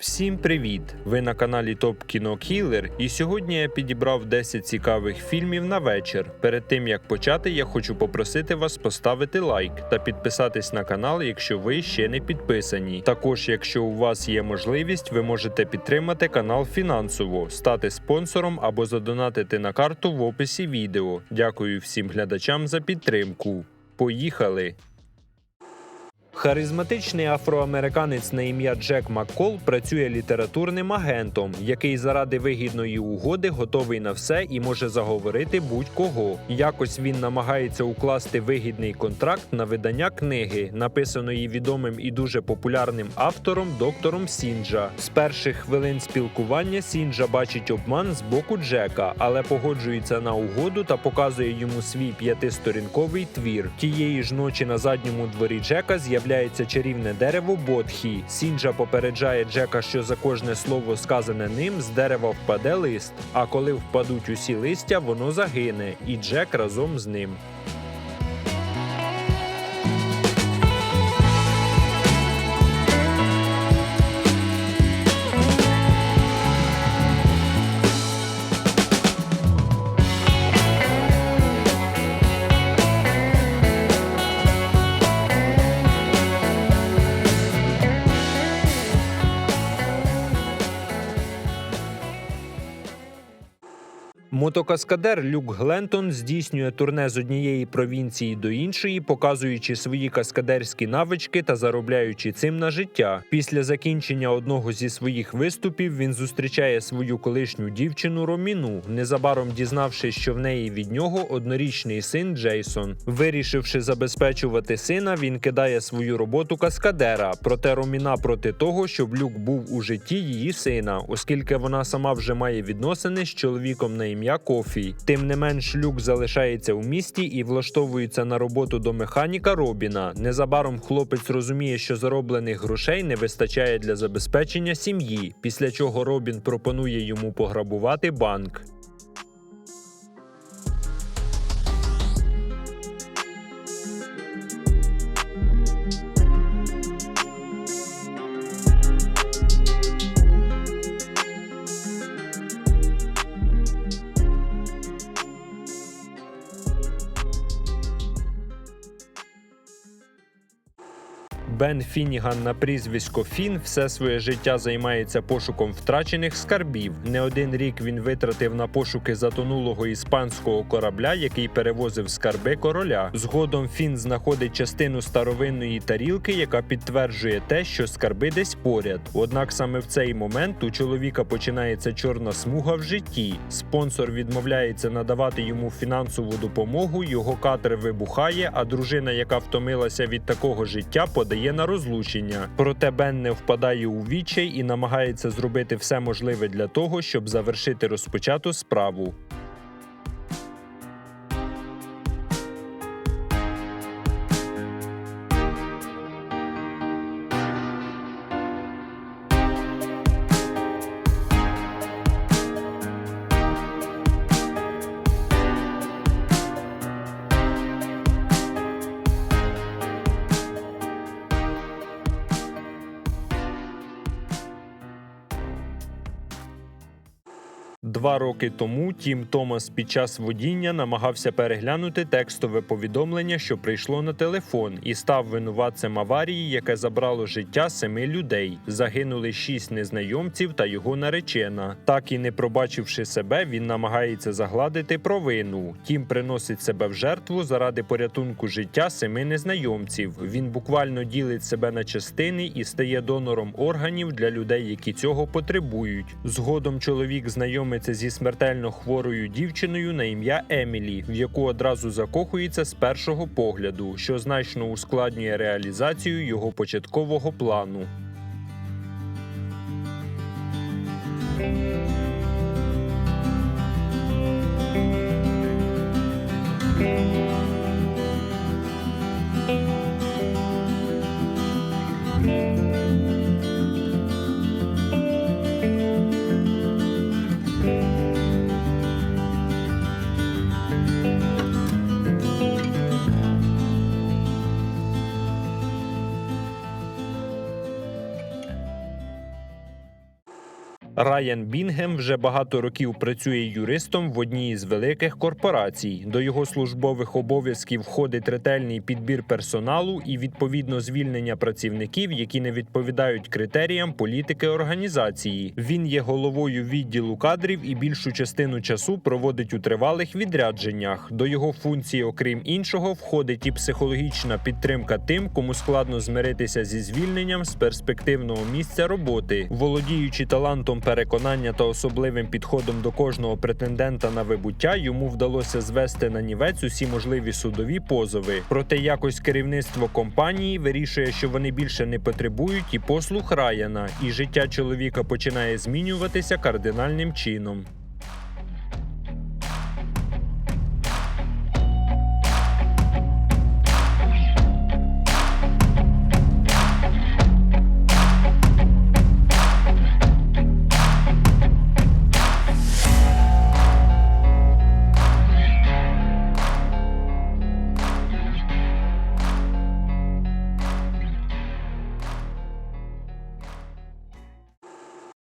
Всім привіт! Ви на каналі Топ Кіно Кілер, і сьогодні я підібрав 10 цікавих фільмів на вечір. Перед тим як почати, я хочу попросити вас поставити лайк та підписатись на канал, якщо ви ще не підписані. Також, якщо у вас є можливість, ви можете підтримати канал фінансово, стати спонсором або задонатити на карту в описі відео. Дякую всім глядачам за підтримку. Поїхали! Харизматичний афроамериканець на ім'я Джек Маккол працює літературним агентом, який заради вигідної угоди готовий на все і може заговорити будь-кого. Якось він намагається укласти вигідний контракт на видання книги, написаної відомим і дуже популярним автором доктором Сінджа. З перших хвилин спілкування Сінджа бачить обман з боку Джека, але погоджується на угоду та показує йому свій п'ятисторінковий твір. Тієї ж ночі на задньому дворі Джека з'являється чарівне дерево Бодхі. Сінджа попереджає Джека, що за кожне слово сказане ним з дерева впаде лист. А коли впадуть усі листя, воно загине, і Джек разом з ним. Мотокаскадер Люк Глентон здійснює турне з однієї провінції до іншої, показуючи свої каскадерські навички та заробляючи цим на життя. Після закінчення одного зі своїх виступів він зустрічає свою колишню дівчину Роміну, незабаром дізнавшись, що в неї від нього однорічний син Джейсон. Вирішивши забезпечувати сина, він кидає свою роботу каскадера. Проте Роміна проти того, щоб Люк був у житті її сина, оскільки вона сама вже має відносини з чоловіком на ім'я Кофі. Тим не менш, Люк залишається у місті і влаштовується на роботу до механіка Робіна. Незабаром хлопець розуміє, що зароблених грошей не вистачає для забезпечення сім'ї, після чого Робін пропонує йому пограбувати банк. Бен Фініган на прізвисько Фін все своє життя займається пошуком втрачених скарбів. Не один рік він витратив на пошуки затонулого іспанського корабля, який перевозив скарби короля. Згодом Фін знаходить частину старовинної тарілки, яка підтверджує те, що скарби десь поряд. Однак саме в цей момент у чоловіка починається чорна смуга в житті. Спонсор відмовляється надавати йому фінансову допомогу. Його катер вибухає, а дружина, яка втомилася від такого життя, подає на розлучення. Проте Бен не впадає у відчай і намагається зробити все можливе для того, щоб завершити розпочату справу. Два роки тому Тім Томас під час водіння намагався переглянути текстове повідомлення, що прийшло на телефон, і став винуватцем аварії, яке забрало життя семи людей. Загинули шість незнайомців та його наречена. Так і не пробачивши себе, він намагається загладити провину. Тім приносить себе в жертву заради порятунку життя семи незнайомців. Він буквально ділить себе на частини і стає донором органів для людей, які цього потребують. Згодом чоловік знайомиться зі смертельно хворою дівчиною на ім'я Емілі, в яку одразу закохується з першого погляду, що значно ускладнює реалізацію його початкового плану. Райан Бінгем вже багато років працює юристом в одній із великих корпорацій. До його службових обов'язків входить ретельний підбір персоналу і відповідно звільнення працівників, які не відповідають критеріям політики організації. Він є головою відділу кадрів і більшу частину часу проводить у тривалих відрядженнях. До його функції, окрім іншого, входить і психологічна підтримка тим, кому складно змиритися зі звільненням з перспективного місця роботи, володіючи талантом переконання та особливим підходом до кожного претендента на вибуття, йому вдалося звести на нівець усі можливі судові позови. Проте якось керівництво компанії вирішує, що вони більше не потребують і послуг Раяна, і життя чоловіка починає змінюватися кардинальним чином.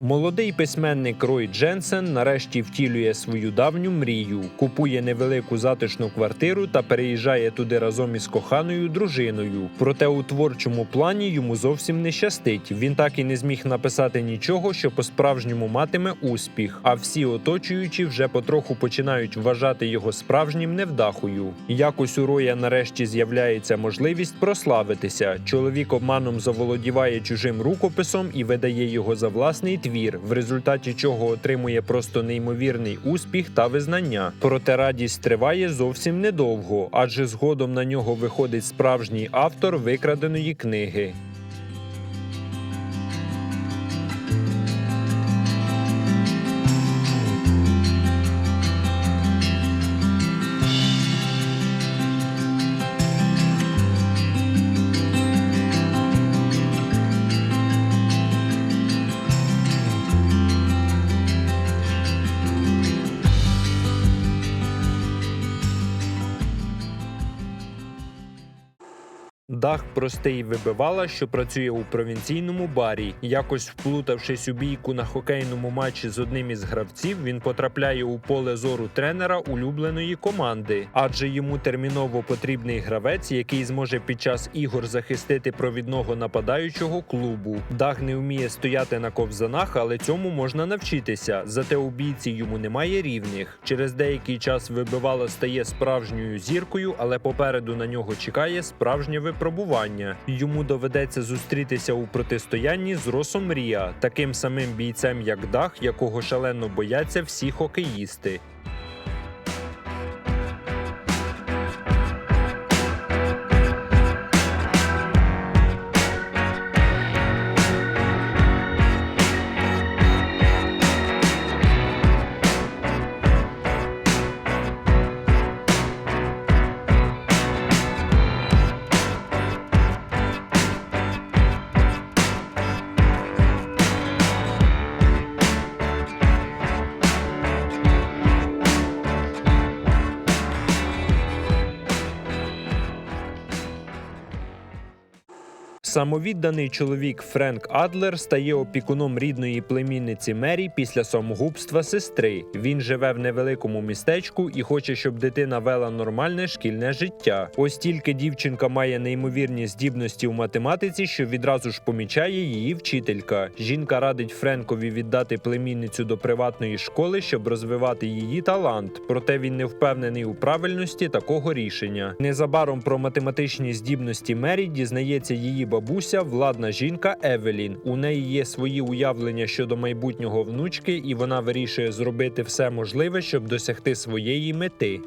Молодий письменник Рой Дженсен нарешті втілює свою давню мрію, купує невелику затишну квартиру та переїжджає туди разом із коханою дружиною. Проте у творчому плані йому зовсім не щастить. Він так і не зміг написати нічого, що по-справжньому матиме успіх. А всі оточуючі вже потроху починають вважати його справжнім невдахою. Якось у Роя нарешті з'являється можливість прославитися. Чоловік обманом заволодіває чужим рукописом і видає його за власний твір, в результаті чого отримує просто неймовірний успіх та визнання. Проте радість триває зовсім недовго, адже згодом на нього виходить справжній автор викраденої книги. Дах простий вибивала, що працює у провінційному барі. Якось вплутавшись у бійку на хокейному матчі з одним із гравців, він потрапляє у поле зору тренера улюбленої команди, адже йому терміново потрібний гравець, який зможе під час ігор захистити провідного нападаючого клубу. Дах не вміє стояти на ковзанах, але цьому можна навчитися. Зате у бійці йому немає рівних. Через деякий час вибивала стає справжньою зіркою, але попереду на нього чекає справжнє випробування. Йому доведеться зустрітися у протистоянні з Росом Рія, таким самим бійцем, як Дах, якого шалено бояться всі хокеїсти. Самовідданий чоловік Френк Адлер стає опікуном рідної племінниці Мері після самогубства сестри. Він живе в невеликому містечку і хоче, щоб дитина вела нормальне шкільне життя. Ось тільки дівчинка має неймовірні здібності в математиці, що відразу ж помічає її вчителька. Жінка радить Френкові віддати племінницю до приватної школи, щоб розвивати її талант. Проте він не впевнений у правильності такого рішення. Незабаром про математичні здібності Мері дізнається її бабуся, владна жінка Евелін. У неї є свої уявлення щодо майбутнього внучки, і вона вирішує зробити все можливе, щоб досягти своєї мети.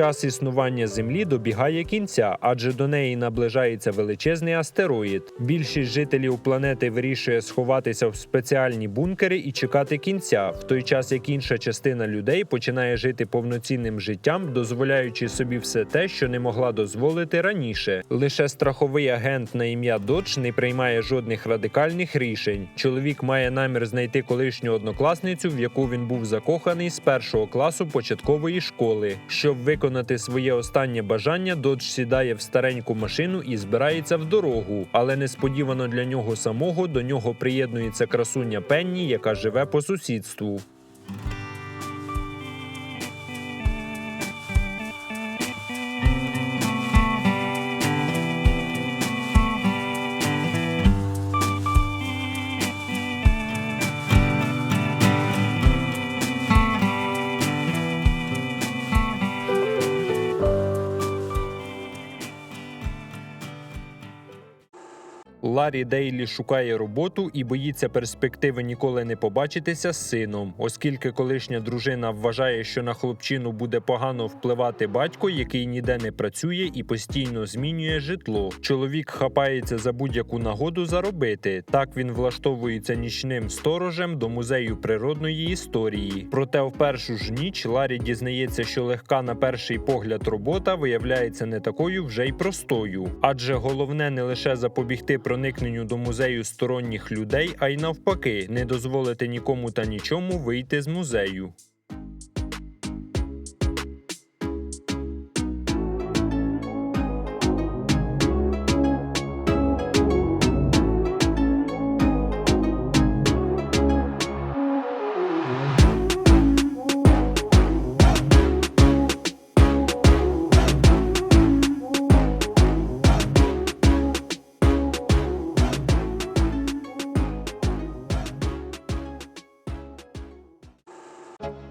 Час існування Землі добігає кінця, адже до неї наближається величезний астероїд. Більшість жителів планети вирішує сховатися в спеціальні бункери і чекати кінця, в той час як інша частина людей починає жити повноцінним життям, дозволяючи собі все те, що не могла дозволити раніше. Лише страховий агент на ім'я Додж не приймає жодних радикальних рішень. Чоловік має намір знайти колишню однокласницю, в яку він був закоханий з першого класу початкової школи. Щоб виконати своє останнє бажання, Додж сідає в стареньку машину і збирається в дорогу. Але несподівано для нього самого до нього приєднується красуня Пенні, яка живе по сусідству. Ларі Дейлі шукає роботу і боїться перспективи ніколи не побачитися з сином, оскільки колишня дружина вважає, що на хлопчину буде погано впливати батько, який ніде не працює і постійно змінює житло. Чоловік хапається за будь-яку нагоду заробити. Так він влаштовується нічним сторожем до музею природної історії. Проте в першу ж ніч Ларі дізнається, що легка на перший погляд робота виявляється не такою вже й простою, адже головне не лише запобігти проникненню до музею сторонніх людей, а й навпаки, не дозволити нікому та нічому вийти з музею.